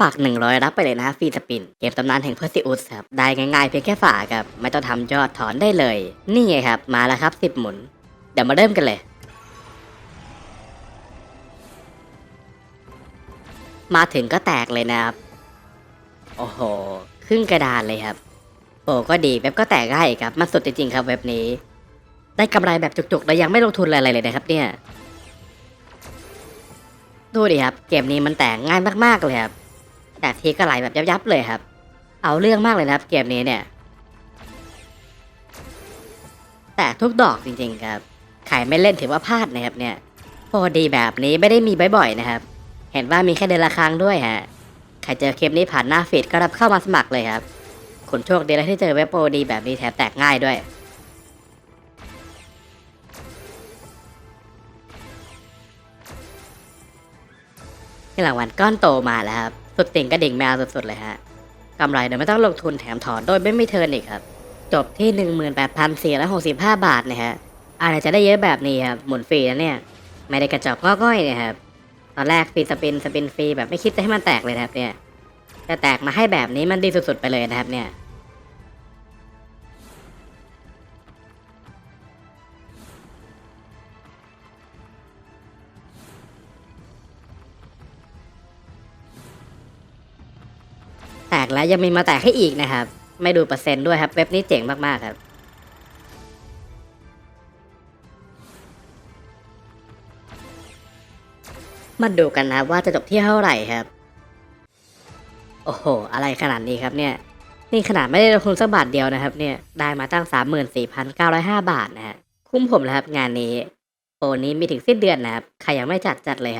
ฝาก 100 รับไปเลยนะฟรีสปิน เกมตำนานแห่งเพอร์ซิอุสครับ ได้ง่ายๆเพียงแค่ฝากครับ ไม่ต้องทำยอดถอนได้เลย นี่ไงครับ มาแล้วครับ 10 หมุน เดี๋ยวมาเริ่มกันเลย มาถึงก็แตกเลยนะครับ โอ้โห ครึ่งกระดานเลยครับโอ้ก็ดีเว็บก็แตกง่ายครับ มันสุดจริงๆครับเว็บนี้ ได้กำไรแบบจุกๆแล้วยังไม่ลงทุนอะไรเลยนะครับ เนี่ย ดูดิครับ เกมนี้มันแตกง่ายมากๆเลยครับ แต่ทีก็ไหลแบบยับๆเลยครับ เอาเรื่องมากเลยนะครับ เกมนี้เนี่ย แต่ทุกดอกจริงๆครับใครไม่เล่นถือว่าพลาดนะครับเนี่ยโปรดีแบบนี้ไม่ได้มีบ่อยๆนะครับ เห็นว่ามีแค่เดือนละครั้งด้วยฮะใครเจอคลิปนี้ผ่านหน้าฟีดก็รับเข้ามาสมัครเลยครับคุณโชคดีแล้วที่เจอเว็บโปรดีแบบนี้แถมแตกง่ายด้วยที่รางวัลก้อนโตมาแล้วครับ สุดติ่งกระดิ่งแมวสุดๆเลยฮะกำไรโดยไม่ต้องลงทุนแถมถอนโดยไม่มีเทินอีกครับ จบที่ 18,465 บาทนะฮะอะไรจะได้เยอะแบบนี้ครับหมุนฟรีนะเนี่ย ไม่ได้กระจอกง่อยเนะครับตอนแรกฟรีสปินสปินฟรีแบบไม่คิดจะให้มันแตกเลยนะครับเนี่ยแต่แตกมาให้แบบนี้มันดีสุดๆไปเลยนะครับเนี่ย แตกแล้วยังมีมาแตกให้อีกนะครับ ไม่ดูเปอร์เซ็นต์ด้วยครับ เว็บนี้เจ๋งมากๆครับมาดูกันนะครับว่าจะจบที่เท่าไหร่ครับ โอ้โห อะไรขนาดนี้ครับเนี่ย นี่ขนาดไม่ได้ลงทุนสักบาทเดียวนะครับ เนี่ย ได้มาตั้ง 34,905 บาทนะฮะ คุ้มผมแล้วครับ งานนี้ โปรนี้มีถึงสิ้นเดือนนะครับ ใครยังไม่จัดจัดเลยครับ